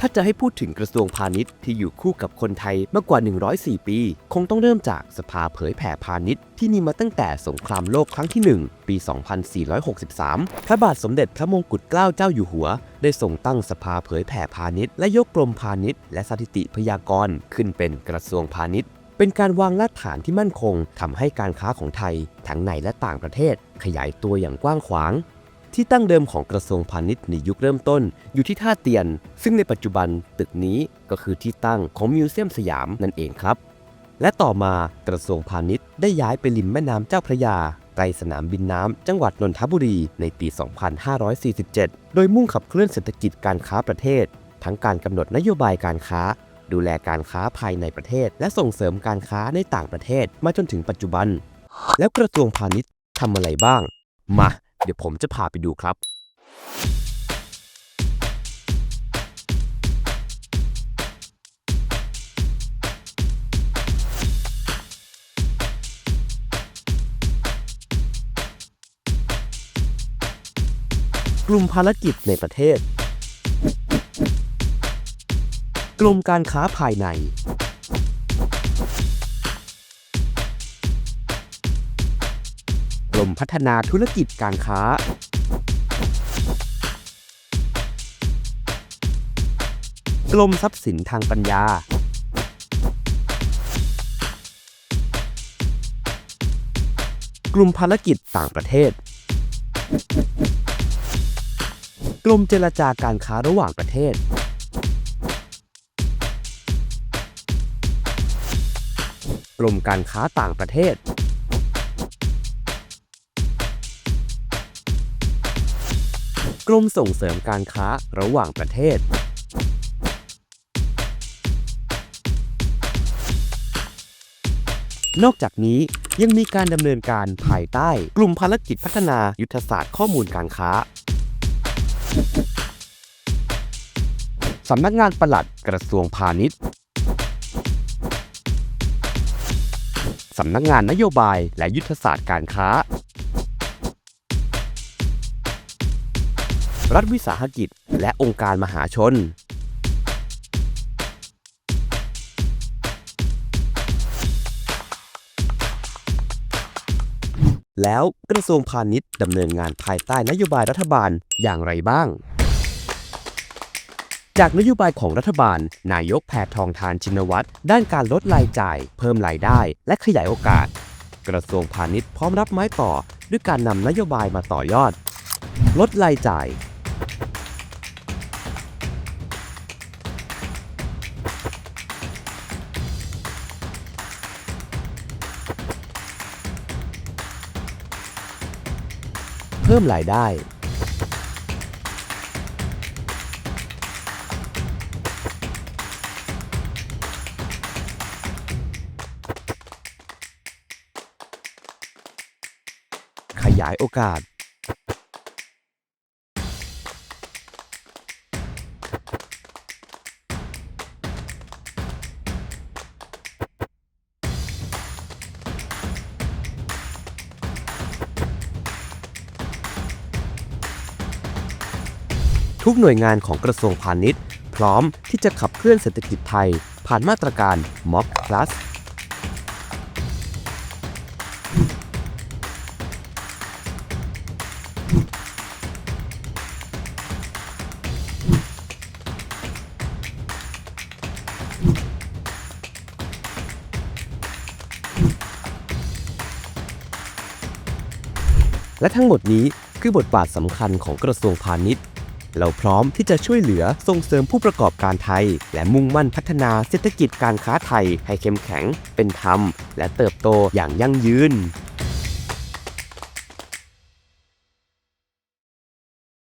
ถ้าจะให้พูดถึงกระทรวงพาณิชย์ที่อยู่คู่กับคนไทยมากกว่า 104 ปี คงต้องเริ่มจากสภาเผยแผ่พาณิชย์ที่มีมาตั้งแต่สงครามโลกครั้งที่ 1 ปี 2463 พระบาทสมเด็จพระมงกุฎเกล้าเจ้าอยู่หัว ได้ทรงตั้งสภาเผยแผ่พาณิชย์และยกกรมพาณิชย์และสถิติพยากรณ์ขึ้นเป็นกระทรวงพาณิชย์เป็นการวางรากฐานที่มั่นคงทำให้การค้าของไทย ทั้งในและต่างประเทศ ขยายตัวอย่างกว้างขวาง ที่ตั้งเดิมของกระทรวงพาณิชย์ในยุคเริ่มต้น อยู่ที่ท่าเตียน ซึ่งในปัจจุบันตึกนี้ก็คือที่ตั้งของมิวเซียมสยามนั่นเองครับ และต่อมากระทรวงพาณิชย์ได้ย้ายไปริมแม่น้ำเจ้าพระยาใกล้สนามบินน้ำจังหวัดนนทบุรีในปี 2547 โดยมุ่งขับเคลื่อนเศรษฐกิจการค้าประเทศ ทั้งการกำหนดนโยบายการค้า ดูแลการค้าภายในประเทศ และส่งเสริมการค้าในต่างประเทศมาจนถึงปัจจุบัน แล้วกระทรวงพาณิชย์ทำอะไรบ้าง มา เดี๋ยวผมจะพาไปดูครับกลุ่มภารกิจในประเทศกรมการค้าภายใน รมพัฒนาธุรกิจการค้ากรมทรัพย์สินทางปัญญา กลุ่มภารกิจต่างประเทศกรมเจรจาการค้าระหว่างประเทศกรมการค้าต่างประเทศ กรมส่งเสริมการค้าระหว่างประเทศ นอกจากนี้ยังมีการดำเนินการภายใต้ กลุ่มภารกิจพัฒนายุทธศาสตร์ข้อมูลการค้าสำนักงานปลัดกระทรวงพาณิชย์สำนักงานนโยบายและยุทธศาสตร์การค้า รัฐวิสาหกิจ และองค์การมหาชน แล้วกระทรวงพาณิชย์ดำเนินงานภายใต้นโยบายรัฐบาลอย่างไรบ้าง จากนโยบายของรัฐบาล นายกแพทองทานชินวัตรด้านการลดรายจ่าย เพิ่มรายได้ และขยายโอกาส กระทรวงพาณิชย์พร้อมรับไม้ต่อด้วยการนำนโยบายมาต่อยอด ลดรายจ่าย เพิ่มรายได้ ขยายโอกาส ทุกหน่วยงานของกระทรวงพาณิชย์ พร้อมที่จะขับเคลื่อนเศรษฐกิจไทย ผ่านมาตรการม็อบ plus และทั้งหมดนี้คือบทบาทสำคัญของกระทรวงพาณิชย์ เราพร้อมที่จะช่วยเหลือส่งเสริมผู้ประกอบการไทย และมุ่งมั่นพัฒนาเศรษฐกิจการค้าไทยให้เข้มแข็งเป็นธรรม และเติบโตอย่างยั่งยืน